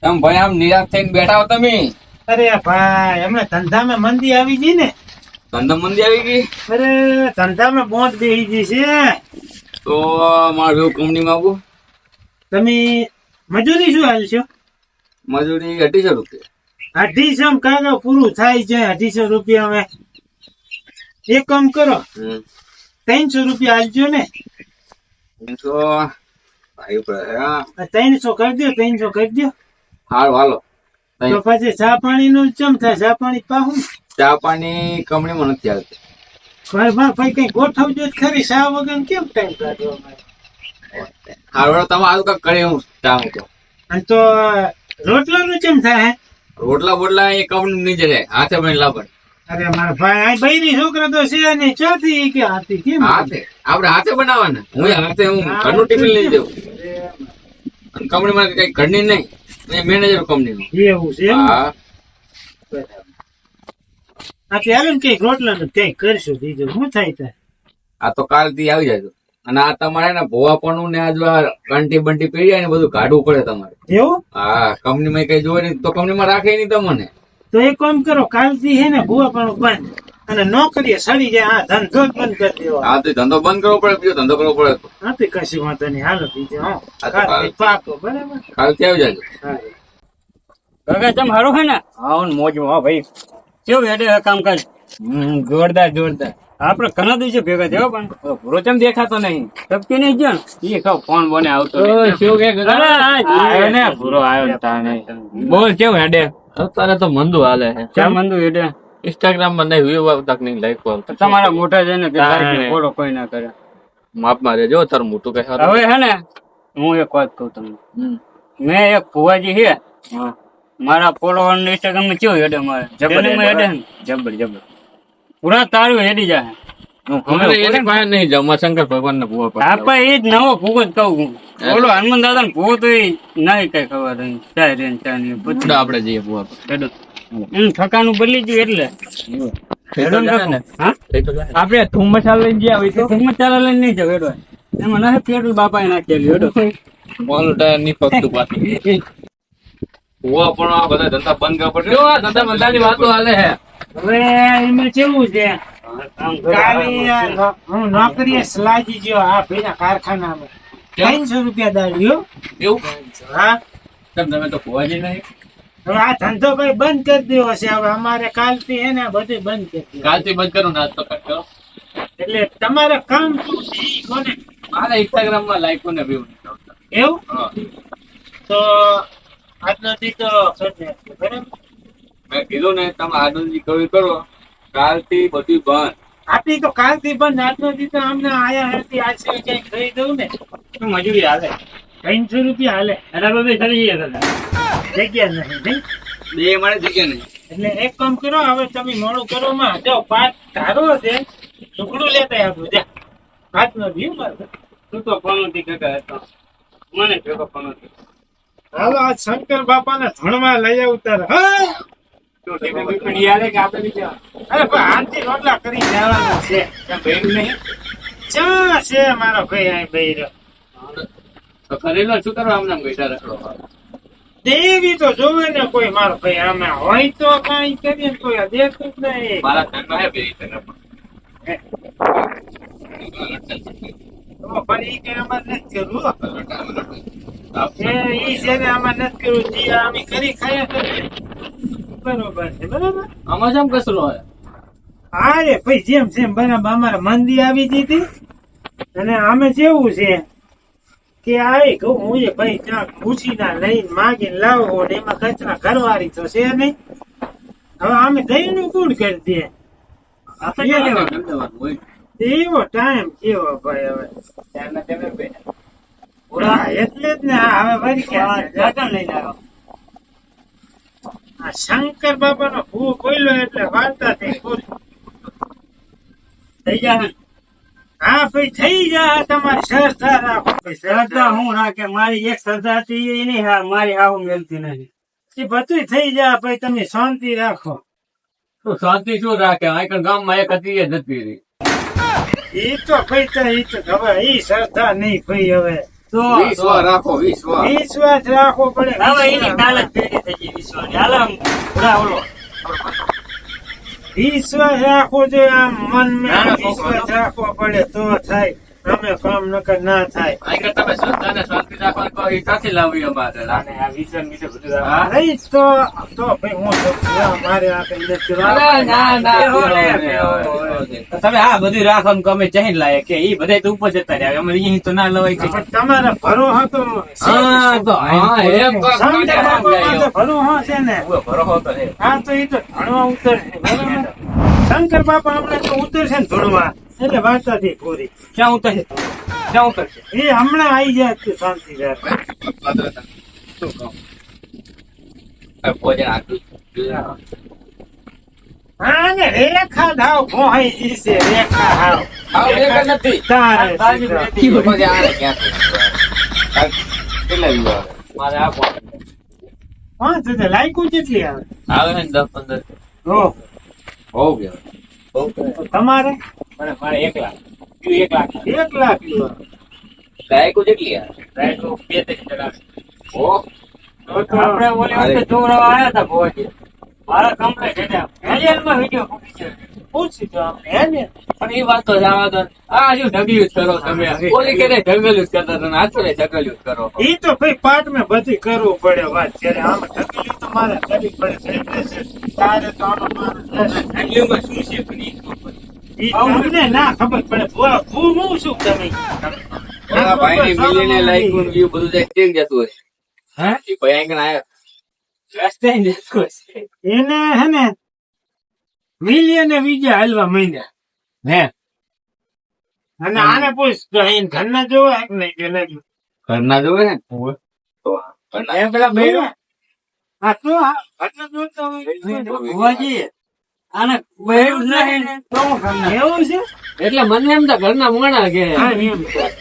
તમ ભાઈ આમ નિરાશ થઈને બેઠા હો તમે. અરે ભાઈ અમે ધંધામાં મંદી આવી ગઈ ને. ધંધા મંદી આવી ગઈ? અરે ધંધામાં બોંધ બેહી ગઈ છે. તો મારે જેવું કંપનીમાં આવું? તમે મજૂરી શું હાલશો મજૂરી અઢીસો રૂપિયા. અઢીસો કાકા પૂરું થાય છે અઢીસો રૂપિયા અમે. એક કામ કરો ત્રણસો રૂપિયા આપજો ને. ત્રણસો કરી દો ત્રણસો કરી દો. હારું હાલો. તો પછી ચા પાણી નું ચમ થાય? ચા પાણી પાહું? ચા પાણી કંપનીમાં નથી આવતી. ભાઈ ભાઈ કઈ ગોઠવજો ખરી. ચા વગર કેમ ટાઈમ કાઢવો? હારું હાલો તમે આવું કઈ કરી હું ચા મૂકો. અને તો રોટલા નું ચમ થાય? રોટલા બોટલા એ કંપની નીચે રહે હાથે બની લાવણ અરે મારા ભાઈ આ ની છોકરા તો છે ને ચોથી કે હાથી કેમ હાથે. આપણે હાથે બનાવવાના. હું હાથે હું ઘરનું ટિફિન લઈ જઉં. કંપની માં કઈ ઘરની નહીં. મેનેજર કંપનીનું એવું છે? હા. આ ને કંઈક રોટલા નું કંઈક કરશું બીજું શું થાય ત્યાં? આ તો કાલથી આવી જાય અને આ તમારે ને ભોવાપણું ને આ જો આ કંટી બંટી પડી જાય ને બધું કાઢવું પડે તમારે. એવું? હા કંપનીમાં કઈ જોવે નહીં તો કંપનીમાં રાખે નહીં તમને. તો એક કામ કરો કાલથી હે ને ભોવાપણું બંધ. અને નોકરી સડી જાય આ ધંધો જ બંધ કરી દેવો. હા તો ધંધો બંધ કરવો પડે બીજો ધંધો કરવો પડે તો. નથી કશી વાંધો નહીં. હાલો બીજો હો. આ તો પાકો બરાબર? કાલથી આવી જાજો. સારું. તમ હારો હે ને? હા મોજમાં હા ભાઈ. કેવું હેડે હે કામકાજ? જોરદાર જોરદાર. આપડે ઘણા દિવસે ભેગા થયો પણ ભૂરો ચમ દેખાતો નહીં. ટપકી નહીં ગયો એ કહો ફોન બોને આવતો શું કે ને ભૂરો આવ્યો તાને બોલ કેવું હેડે? અત્યારે તો મંદુ હાલે છે. ક્યાં મંદુ હેડે? ઇન્સ્ટાગ્રામમાં નહીં વ્યૂ તક નહીં લાઈક કોલ તમારા મોટા છે ને. ફોટો કોઈ ના કરે. માપમાં રેજો તારું મોટું કહે હવે હે ને હું એક વાત કહું તમને. મેં એક ફુવાજી છે. મારા ફોલોવર ઇન્સ્ટાગ્રામમાં કેવું હેડે મારે જબર જબર જબર. પૂરા તારું હેડી જાય. ને? ને. ઠકાનું બદલી ગયું એટલે. આપડે ને. થૂમ મસાલા લઈને ગયા હોય તો? ચાલે લઈને નહીં જાવ હેડો. એમાં નથી પેટ્રોલ બાપા એ નાખેલું હેડો. મોલ ટાયરની ફક્ત પણ આ બધા ધંધા બંધ કરવા પડશે? આ ધંધા બંધાની વાતો હાલે હે હવે એમાં કેવું છે? નો- હું નોકરીએ સલાજી ગયો આ ભાઈના કારખાનામાં. ત્રણસો રૂપિયા દાડ્યો એવું? હા. તમે તો ભૂવાજી નહીં હવે આ ધંધો ભાઈ બંધ કરી દેવો છે. હવે અમારે કાલથી હે ને બધું બંધ કરી દેવું. કાલથી બંધ કરો ને આજ તો કટ કરો એટલે તમારે કામ શું છે કોને? મારા ઇન્સ્ટાગ્રામમાં લાઈકો ને વ્યૂ એવું? તો આજનો તો મેં કીધું ને તમે આનંદજી કવિ કરો કાલથી બધું બંધ. આપી તો કાલથી બંધ આજનો દી તો અમને આયા હતી આજ સિવાય ક્યાંય ખરી દઉં ને? તો મજૂરી હાલે? ત્રણસો રૂપિયા હાલે. એના બધું ખરી જઈએ દાદા જગ્યા નથી નહીં બે મારે જગ્યા નહીં. એટલે એક કામ કરો હવે તમે મોડું કરો માં. જો પાંચ ધારો છે ટુકડું લેતા આપણું જા. હાથનો વ્યૂ મારે. તું તો પનોતી કાકા હતો. મને ભેગો પનોતી હાલો આ શંકર બાપાને ધણમાં લઈ આવતા? અરે ભાઈ આનથી રોટલા કરી જવાના છે. ચા છે મારો ભાઈ અહીં તો ખરીલો શું કરવા આમને આમ રખડો? દેવી તો જોવે ને કોઈ મારો ભાઈ આમાં હોય તો કઈ કરીએ તો દેખતું જ નહીં. મારા હે તને ફરી ઈ કે આમાં નથી કરવું એ ઈ છે ને આમાં નથી કરવું જે અમે કરી ખાયા કરીએ બરોબર છે બરોબર? આમાં જેમ કસરો હોય. હા રે ભાઈ જેમ જેમ બરાબર. અમારે મંદી આવી હતી. અને આમે જેવું છે કે આય કહું હું એ ભાઈ ત્યાં ખુશીના લઈને માગીને લાવો ને એમાં કચરા ઘરવાળી તો છે નહીં. હવે અમે દહીંનું કોણ કરી દે? આપણે એવો ટાઈમ કેવો ભાઈ હવે. તેમે બેઠા. એટલે જ ને હવે વળી ગયા જાગણ લઈને આવ્યો. આ શંકર બાપા નો ભૂ બોલ્યો એટલે વાર્તા થઈ પૂરી. થઈ જાય હા ભાઈ થઈ જા તમારી શ્રદ્ધા રાખો ભાઈ, શ્રદ્ધા હું રાખે? મારી એક શ્રદ્ધા હતી એ નહીં હા મારી આવું મેલતી નથી. એ બધું થઈ જાય પછી તમે શાંતિ રાખો. તો શાંતિ શું રાખે? આ ગામમાં એક હતી એ જતી રહી. એ તો કઈ તો ઈ તો હવે ઈ શ્રદ્ધા નહીં ભાઈ હવે. તો વિશ્વાસ રાખો વિશ્વાસ વિશ્વાસ રાખવો પડે હવે એની કાલ જ પેઢી થઈ ગઈ વિશ્વાસ હાલ આમ ઉડા ઓલો. વિશ્વાસ રાખવો જોઈએ આમ મન ના, ના, વિશ્વાસ રાખવો પડે તો થાય. અમે કામ નકર ના થાય. આગળ તમે શ્રદ્ધાને શાંતિ રાખવા તો એ ક્યાંથી લાવવી અમારે અને આ વિશ્વાસ વિશે બધું હા? તો ભાઈ હું મારે આ કઈ નથી ના, ના. તમે આ બધું રાખો ને અમે ચાહી લાયે કે એ બધા તો ઉપર જતા રહ્યા. અમે અહીં તો ના લવાય કે. પણ તમારે ભરો હતો. હા તો હા, એમ ભરો ભરોહો છે ને. ભરો હતો હા. તો એ તો ભણવા ઉતર. શંકર બાપા આપણે તો ઉતરશે ને ભણવા એટલે વાર્તાથી પૂરી ક્યાં ઉતરશે ક્યાં ઉતરશે એ હમણાં આવી જાય છે શાંતિ શું કહું? ભોજન આટલું હા ને રેખા ધાવ ભોહાઈ જી છે રેખા હાવ આવ એક નથી તારે બાજુ સીધા. બેઠી. પછી આને ક્યાંથી? આ કેટલા આવે? મારે આ હા તો તે કેટલી આવે આવે ને દસ પંદર કહેવાય. તો તમારે મારે એક લાખ એક લાખ એક લાખ ગાયકો જેટલી આવે? બે ત્રણ ટકા ઓહ, તો તો આપણે ઓલી વખતે છોકરાઓ આયા હતા ભોજી મારા કમ્પ્લેટ હતા હેરિયલમાં વીડિયો ફૂટી ગયો પૂછી તો આમ હે ને પણ એ વાત તો જવા દો આ હજુ ઢગલ્યું જ કરો તમે ઓલી કે ઢગલ્યું જ કરતા હતા ને આ તો ઢગલ્યું જ કરો એ તો ભાઈ પાઠ મેં બધી કરવું પડે વાત જ્યારે આમ ઠકેલી તો મારે કરવી પડે તારે તો આનો મારો છે. ઢગલીમાં શું છે પણ એ ખબર પડે. ના ખબર પડે. ભૂ- ભૂ હું શું તમે? ઓલા ભાઈની મિલીને લાયકું ને view બધું જાય ટેક જતું હશે. હા? એ ભાઈ આગળ આયો. રસ્તે જ દેખો એને હે ને મિલિયન બીજા હાલવા મહિના હે? અને આને પૂછ તો અહીં ઘરના જોવા કે નહીં? કે નહીં ઘરના જોવે ને? તો ઘરના પેલા ભાઈ હા તો ઘરના જોતો હોય. ભુવાજી આને જ તો. એવું છે? એટલે મને એમ તો ઘરના મોણા કે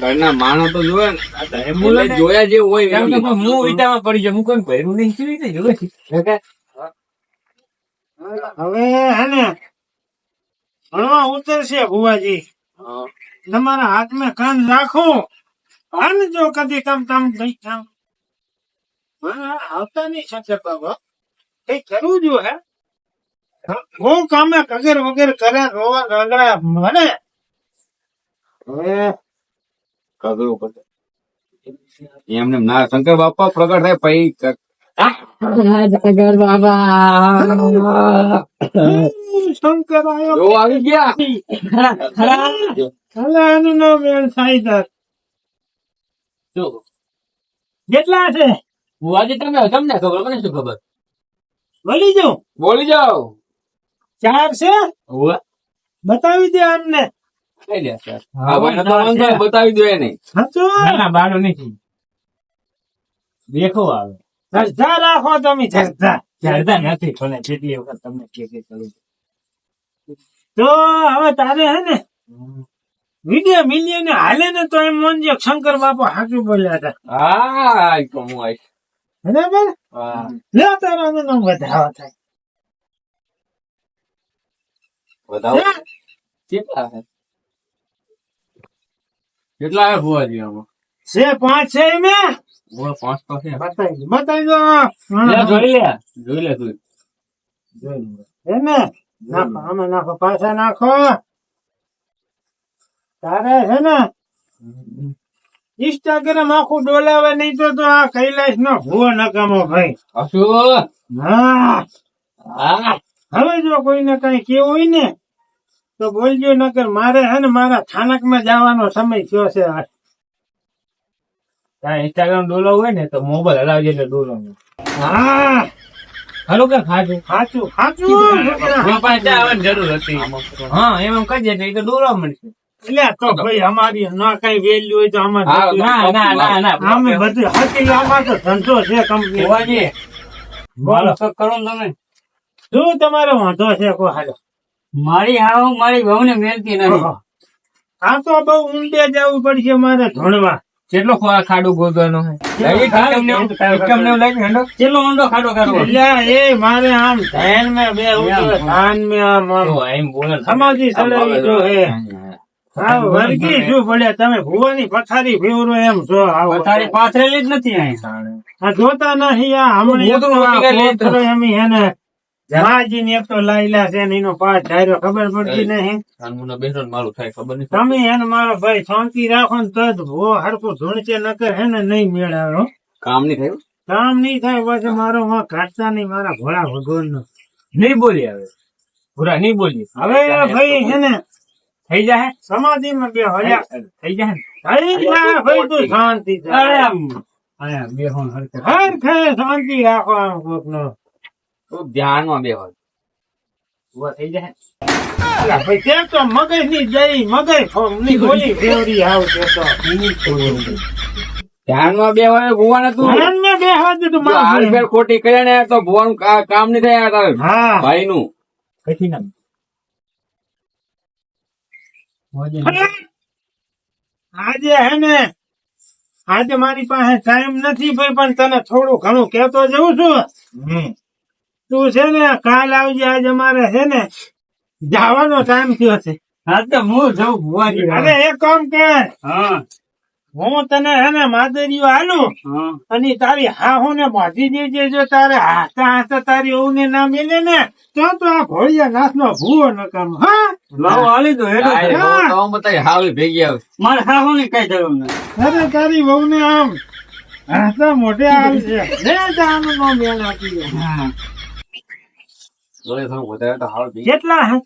ઘરના માણસ તો જોવે ને. જોયા જેવું હોય કેમ એમ. હું વિટામાં પડી જાય હું કોઈ ભૈરું નહીં. કેવી રીતે જોવે? હવે હે ને ભણવા ઉતરશે ભુવાજી. હા. તમારા હાથમાં કાન રાખો. કાન જો કદી તમ તમ થઈ કામ હા, આવતા નહીં શકે બાબા. કઈ કરવું જો હે? બહુ કામે કગેર વગેર કર્યા રોવા રગડા મને? હવે પડે. એમને ના શંકર બાપા પ્રગટ થાય પછી ક- શંકર આવ્યો જો આવી ગયા. એનું નામ વેણ સાઈદાર કેટલા છે? ભુવાજી તમે તમને ખબર મને શું ખબર? બોલી જાઉં. બોલી જાઓ ચાર છે? બતાવી દે અમને બતાવી દો એને. ના બાળો નથી દેખો આવે. શ્રદ્ધા રાખો તમે નથી પણ વખત તમને કે કે કરું તો હવે તારે હે ને વીડિયો મિલિયન હાલે ને તો એમ મોનજો શંકર બાપુ હાચું બોલ્યા હતા. હા તો હું આવીશ બરાબર? હા. લે તારા નામ વધાવો થાય. બતાવો કેટલા છે કેટલા છે ભુવાજી આમાં? છે પાંચ છે મે ઓહ, પાંચ તો છે. બતાવી દો બતાવી દો. લે, જોઈ લે. જોઈ લે તું મે નાખો આમાં નાખો પાછા નાખો. તારે છે ને? ઇન્સ્ટાગ્રામ આખું ડોલાવે નહીં તો તો આ કૈલાશ નો ભૂવો નકામો ભાઈ. હા. હા. હવે જો કોઈને કઈ કેવું હોય ને તો બોલજો નકર મારે હે ને મારા માં જવાનો સમય થયો છે ઇન્સ્ટાગ્રામ ડોલો હોય ને તો મોબાઈલ હલાવજે એટલે ડોલો હા. હાલો કે ખાજું ખાચું ત્યાં આવવાની જરૂર હતી. હા એમ એમ કહીએ એટલે તો ડોલો મળશે. એટલે તો ભાઈ અમારી ના કઈ વેલ્યુ હોય તો અમારે ના ના ના ના અમે બધું હાથી આમાં તો ધંધો છે કંપની બોલો. કરું તમે. શું તમારો વાંધો છે કો હાલો? મારી હાવ મારી બહુ ને મેલતી નથી. આ તો બહુ ઊંડે જવું પડશે મારે ધોણવા. કેટલો ખાડો ગોદવાનો કેટલો ઊંડો ખાડો કરવો એ મારે આમ ધ્યાનમાં બે ધ્યાનમાં આમ એમ બોલે સમાજી સડાવી જો હે. હા વર્ગી શું પડે તમે ભુવાની પથારી ફેવરો એમ છો પથારી પાથરેલી જ નથી અહીં આ જોતા નહીં આ હમણાં એમ તો આ કોથળો એમી હે ને માજી ને એક તો લાયલા છે એનો પાસ ધાર્યો ખબર પડતી નહીં. ને મારું થાય ખબર નહીં તમે એને મારો ભાઈ શાંતિ રાખો ને તો જ ભો હરખું ધૂણચે નકર હે ને નહીં મેળાવો કામ નહીં થયું? કામ નહીં થાય પછી મારો માં કાઢતા નહીં મારા ભોળા ભગવાન નો નહીં બોલી હવે. પૂરા નહીં બોલી. હવે ભાઈ હે ને થઈ જાય સમાધિ માં બે હલ્યા થઈ જાય થઈ જા ભાઈ તું શાંતિ થાય બે હરખે શાંતિ રાખો આમ કોક નો તો ધ્યાનમાં બે થઈ જાય. ભાઈ તે તો મગજની જઈ મગજની ગોલી. ફેવરી આવશે તો. ધ્યાનમાં બે હોય ભુવાને તું? ધ્યાન બે હાથ તું જો મારું હાલ ફેર ખોટી કરે ને તો ભુવાનું કામ નહીં થાય તારે. ભાઈ નું કઈ ના આજે હે ને આજે મારી પાસે ટાઈમ નથી ભાઈ પણ તને થોડું ઘણું કેતો જઉં છું. તું છે ને કાલ આવજે આજે અમારે છે ને જવાનો ટાઈમ થયો છે. હા તો હું જઉં ભુવાજી અરે એક કામ કે હા. હું તને હે ને માદરીઓ હાલું અને તારી હાહુ ને બાંધી દેજે જો તારે હાથા હાથા તારી વહુ ને ના મિલે ને તો તો આ ભોળિયા નાથ નો ભૂવો ન કામ હા? લાવો હાલી દો હેડો. તો આમ હાવી ભેગી આવે. મારે હાહુ ને કઈ જરૂર નથી. અરે તારી વહુ ને આમ હાથા મોઢે આવશે ને જાનું નો મેળ આપી હા. જોડે થોડું વધારે તો હાવ કેટલા હે?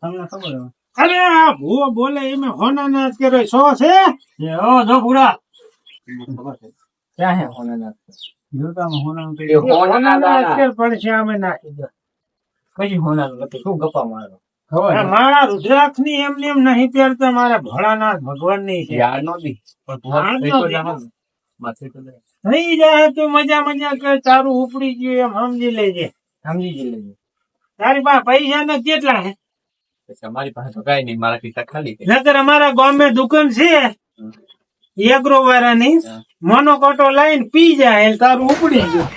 તમને ખબર હોય. અરે આ ભૂવો બોલે એમાં હોના ના સો છે? એ ઓ જો ભૂરા. ક્યાં હે? હોના ના જોતામાં હોનાનું કઈ એ હોના હોના ના દાણા. અક્ષર પડશે અમે નાખી દો. કઈ હોના નથી શું ગપ્પા મારો? મારા રુદ્રાક્ષની એમને એમ નહીં પહેરતા મારા ભોળાનાથ ભગવાનની. છે થઈ જાય. તું મજા મજા કર તારું ઉપડી ગયું એમ સમજી લેજે. સમજી લેજો. તારી પાસે પૈસા ને કેટલા હે અમારી પાસે તો કઈ નહીં મારા પિતા ખાલી. નકર અમારા ગામે દુકાન છે. એગ્રો વાળાની મોનોકોટો લાઈન પી જાય તારું ઉપડી ગયું.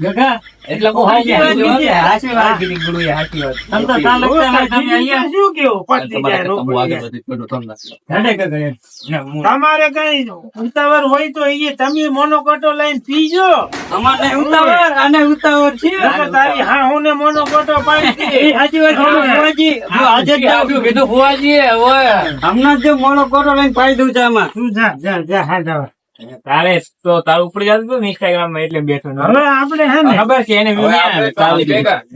ગગા એટલે બહુ વાત કીધી. વાત તમ તો લગતા તમે અહીંયા શું કેવું? તમારે જાય. હેડે ગગા કઈ ઉતાવળ હોય તો એ તમે મોનોકોટો લાઈન પીજો. અમારે ઉતાવળ અને ઉતાવળ છે. તારી હા હું ને મોનોકોટો પાડી એ સાચી વાત છે, આજે જ આપ્યું કીધું ભુવાજીએ, હવે. હમણાં જ મોનોકોટો કોટો લઈને પાડી દઉં છે આમાં. તું જા જા જા હા તારે તો તારું ઉપડી જતું હતું ને Instagram માં એટલે બેઠો હવે આપણે હે ને? ખબર છે એને.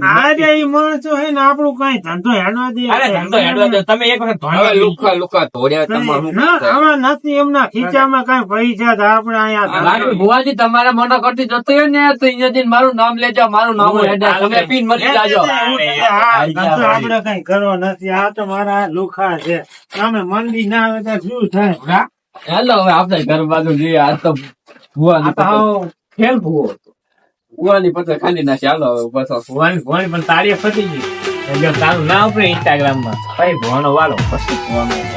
આજે એ માણસો હે ને આપણું કઈ ધંધો હેડવા દે અરે ધંધો હેડવા દે. તમે એક વખત હવે લુખા લુખા ધોળ્યા તમારું હવે નથી એમના ખીચામાં કઈ પૈસા તો આપણે અહીંયા લાગે ભુવાજી તમારા મોટા કરતી જતો હોય ને તો અહીંયા જઈને મારું નામ લેજો મારું નામ હેડે. તમે પીન મળી જાજો. હા, ધંધો આપણે કઈ કરવો નથી આ તો મારા લુખા છે. તમે મંદી ના આવે તો શું થાય? હેલો હવે આપણે ઘર બાજુ જઈએ. આ તો ભુવાની ખેલ ભૂવો. ભૂવાની પથ્થર ખાલી ના ચાલો હવે હવે. ભુવાની ભુવાની પણ તારી ફટી ગઈ. એટલે તારું ના ઉપરે ઇન્સ્ટાગ્રામમાં? ભાઈ ભુવાનો વાલો. પછી ભુવાનો.